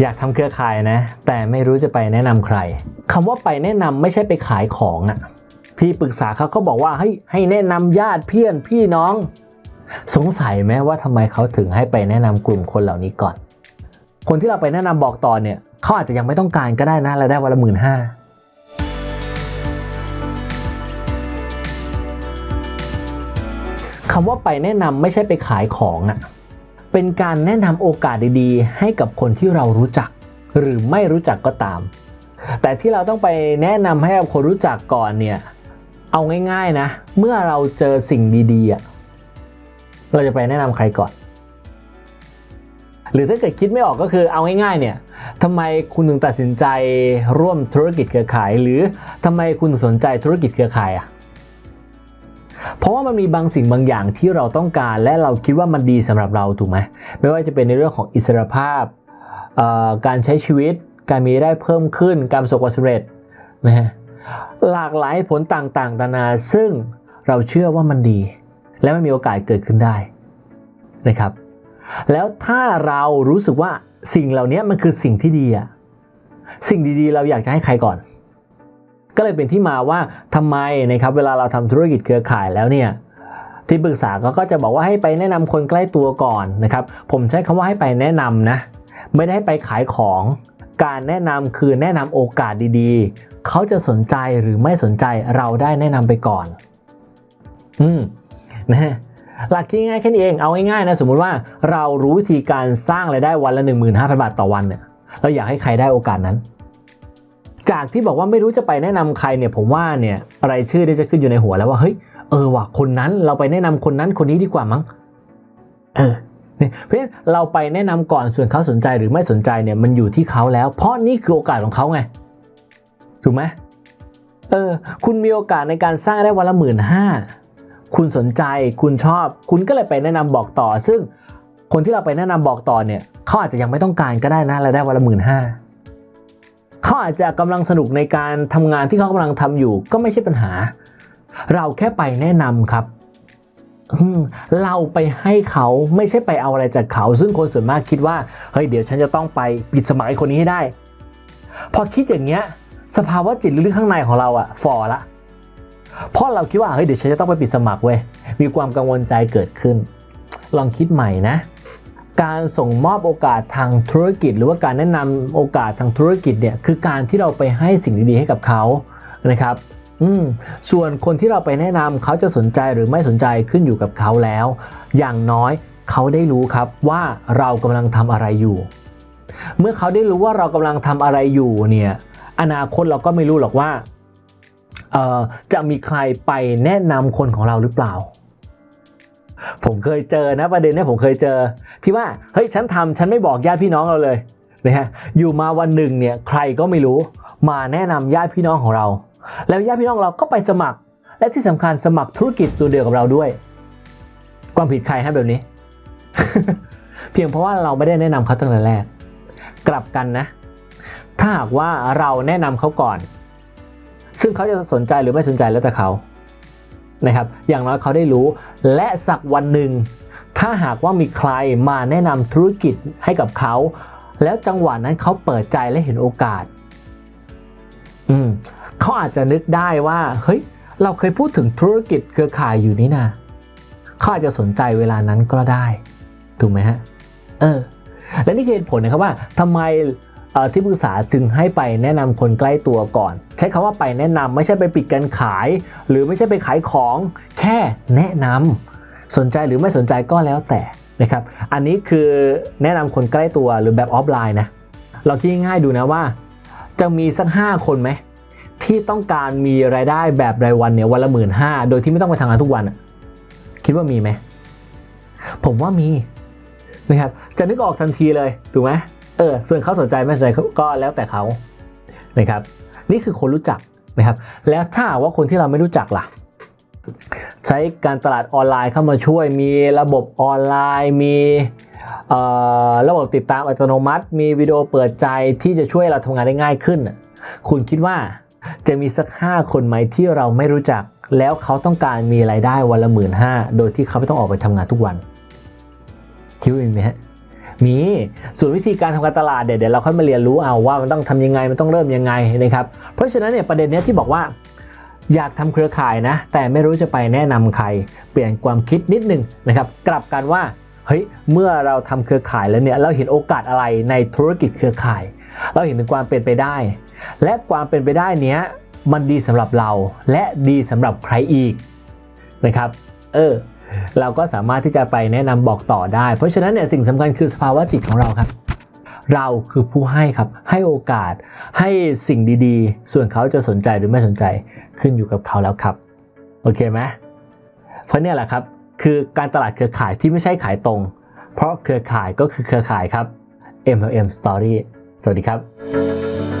อยากทำเครือข่ายนะ แต่ไม่รู้จะไปแนะนำใครคำว่าไปแนะนำไม่ใช่ไปขายของอะที่ปรึกษาเขาเขาบอกว่าให้ให้แนะนำญาติเพื่อนพี่น้อง สงสัยไหมว่าทำไมเขาถึงให้ไปแนะนำกลุ่มคนเหล่านี้ก่อน คนที่เราไปแนะนำบอกต่อเนี่ยเขาอาจจะยังไม่ต้องการก็ได้นะรายได้วันละหมื่นห้าคำว่าไปแนะนำไม่ใช่ไปขายของอะ เป็นการแนะนำโอกาสดีๆ ให้กับคนที่เรารู้จัก หรือไม่รู้จักก็ตาม แต่ที่เราต้องไปแนะนำให้กับคนรู้จักก่อนเนี่ย เอาง่ายๆนะ เมื่อเราเจอสิ่งดีๆเราจะไปแนะนำใครก่อน หรือถ้าเกิดคิดไม่ออกก็คือเอาง่ายๆเนี่ยทำไมคุณถึงตัดสินใจร่วมธุรกิจเครือข่าย หรือทำไมคุณถึงสนใจธุรกิจเครือข่ายอะ เพราะว่ามันมีบางสิ่งบางอย่างที่เราต้องการและเราคิดว่ามันดีสำหรับเราถูกไหมไม่ว่าจะเป็นในเรื่องของอิสรภาพ การใช้ชีวิต การมีได้เพิ่มขึ้น การประสบความสำเร็จนะฮะหลากหลายผลต่างๆนานาซึ่งเราเชื่อว่ามันดี และมันมีโอกาสเกิดขึ้นได้นะครับ แล้วถ้าเรารู้สึกว่าสิ่งเหล่านี้มันคือสิ่งที่ดีอะสิ่งดีๆ เราอยากจะให้ใครก่อน ก็เลยเป็นที่มาว่าทำไมนะครับเวลาเราทำธุรกิจเครือข่ายแล้วเนี่ยที่ปรึกษาก็จะบอกว่าให้ไปแนะนำคนใกล้ตัวก่อนนะครับ ผมใช้คำว่าให้ไปแนะนำนะ ไม่ได้ให้ไปขายของการแนะนำคือแนะนำโอกาสดีๆ เขาจะสนใจหรือไม่สนใจเราได้แนะนำไปก่อน อืมนะฮะหลักที่ง่ายแค่นี้เองเอาง่ายๆนะสมมุติว่าเรารู้วิธีการสร้างรายได้วันละ 15,000 บาทต่อวันเนี่ยเราอยากให้ใครได้โอกาสนั้น จากที่บอกว่าไม่รู้จะไปแนะนำใครเนี่ยผมว่าเนี่ยรายชื่อที่จะขึ้นอยู่ในหัวแล้วว่าเฮ้ยเออว่ะคนนั้นเราไปแนะนำคนนั้นคนนี้ดีกว่ามั้งเออเนี่ยเพราะฉะนั้นเราไปแนะนำก่อนส่วนเขาสนใจหรือไม่สนใจเนี่ยมันอยู่ที่เขาแล้ว เพราะนี่คือโอกาสของเขาไงถูกไหมเออคุณมีโอกาสในการสร้างได้วันละหมื่นห้าคุณสนใจคุณชอบ คุณก็เลยไปแนะนำบอกต่อ ซึ่งคนที่เราไปแนะนำบอกต่อเนี่ยเขาอาจจะยังไม่ต้องการก็ได้นะรายได้วันละหมื่นห้า เขาอาจจะกำลังสนุกในการทำงานที่เขากำลังทำอยู่ ก็ไม่ใช่ปัญหา เราแค่ไปแนะนำครับเราไปให้เขาไม่ใช่ไปเอาอะไรจากเขา ซึ่งคนส่วนมากคิดว่าเฮ้ยเดี๋ยวฉันจะต้องไปปิดสมัครคนนี้ให้ได้ พอคิดอย่างเงี้ย สภาวะจิตลึกๆข้างในของเราอะฝ่อละเพราะเราคิดว่าเฮ้ยเดี๋ยวฉันจะต้องไปปิดสมัครเว้ยมีความกังวลใจเกิดขึ้น ลองคิดใหม่นะ การส่งมอบโอกาสทางธุรกิจ หรือว่าการแนะนำโอกาสทางธุรกิจเนี่ยคือการที่เราไปให้สิ่งดีๆให้กับเขานะครับอืมส่วนคนที่เราไปแนะนำเขาจะสนใจหรือไม่สนใจขึ้นอยู่กับเขาแล้ว อย่างน้อยเขาได้รู้ครับว่าเรากำลังทำอะไรอยู่ เมื่อเขาได้รู้ว่าเรากำลังทำอะไรอยู่เนี่ยอนาคตเราก็ไม่รู้หรอกว่าจะมีใครไปแนะนำคนของเราหรือเปล่า ผมเคยเจอนะประเด็นนี้ผมเคยเจอ ที่ว่าเฮ้ยฉันทำฉันไม่บอกญาติพี่น้องเราเลยนะฮะอยู่มาวันหนึ่งเนี่ยใครก็ไม่รู้มาแนะนำญาติพี่น้องของเรา แล้วญาติพี่น้องเราก็ไปสมัคร และที่สำคัญสมัครธุรกิจตัวเดียวกับเราด้วย ความผิดใครฮะแบบนี้ เพียงเพราะว่าเราไม่ได้แนะนำเขาตั้งแต่แรก กลับกันนะ ถ้าหากว่าเราแนะนำเขาก่อน ซึ่งเขาจะสนใจหรือไม่สนใจแล้วแต่เขา นะครับ อย่างน้อยเขาได้รู้ และสักวันหนึ่ง ถ้าหากว่ามีใครมาแนะนำธุรกิจให้กับเขา แล้วจังหวะนั้นเขาเปิดใจและเห็นโอกาส อืมเขาอาจจะนึกได้ว่า เฮ้ย เราเคยพูดถึงธุรกิจเครือข่ายอยู่นี่นะเขาอาจจะสนใจเวลานั้นก็ได้ ถูกไหมฮะ เออ และนี่คือเหตุผลนะครับว่าทำไม ที่ปรึกษาจึงให้ไปแนะนำคนใกล้ตัวก่อน ใช้คำว่าไปแนะนำไม่ใช่ไปปิดการขาย หรือไม่ใช่ไปขายของแค่แนะนำสนใจหรือไม่สนใจก็แล้วแต่นะครับอันนี้คือแนะนำคนใกล้ตัวหรือแบบออฟไลน์นะเราคิดง่ายดูนะว่า จะมีสัก 5 คนไหมที่ต้องการมีรายได้แบบรายวันเนี่ยวันละหมื่นห้าโดยที่ไม่ต้องไปทำงานทุกวันคิดว่ามีไหมผมว่ามีนะครับจะนึกออกทันทีเลยถูกไหม เออส่วนเขาสนใจไม่สนใจก็แล้วแต่เขานะครับ นี่คือคนรู้จักนะครับ แล้วถ้าว่าคนที่เราไม่รู้จักล่ะ ใช้การตลาดออนไลน์เข้ามาช่วย มีระบบออนไลน์ มีระบบติดตามอัตโนมัติ มีวิดีโอเปิดใจที่จะช่วยเราทำงานได้ง่ายขึ้น คุณคิดว่าจะมีสัก 5 คนไหมที่เราไม่รู้จัก แล้วเขาต้องการมีรายได้วันละหมื่นห้าโดยที่เขาไม่ต้องออกไปทำงานทุกวัน คิดว่ามีไหมฮะ มีส่วนวิธีการทำการตลาดเดี๋ยวเดี๋ยวเราค่อยมาเรียนรู้เอาว่ามันต้องทำยังไงมันต้องเริ่มยังไงนะครับเพราะฉะนั้นเนี่ยประเด็นเนี้ยที่บอกว่าอยากทำเครือข่ายนะ แต่ไม่รู้จะไปแนะนำใคร เปลี่ยนความคิดนิดนึงนะครับกลับกันว่าเฮ้ยเมื่อเราทำเครือข่ายแล้วเนี่ยเราเห็นโอกาสอะไรในธุรกิจเครือข่าย เราเห็นถึงความเป็นไปได้ และความเป็นไปได้เนี้ยมันดีสำหรับเราและดีสำหรับใครอีกนะครับเออ เราก็สามารถที่จะไปแนะนำบอกต่อได้ เพราะฉะนั้นเนี่ยสิ่งสำคัญคือสภาวะจิตของเราครับ เราคือผู้ให้ครับ ให้โอกาสให้สิ่งดีๆ ส่วนเขาจะสนใจหรือไม่สนใจขึ้นอยู่กับเขาแล้วครับ โอเคไหมเพราะเนี่ยแหละครับคือการตลาดเครือข่ายที่ไม่ใช่ขายตรง เพราะเครือข่ายก็คือเครือข่ายครับ MLM Story สวัสดีครับ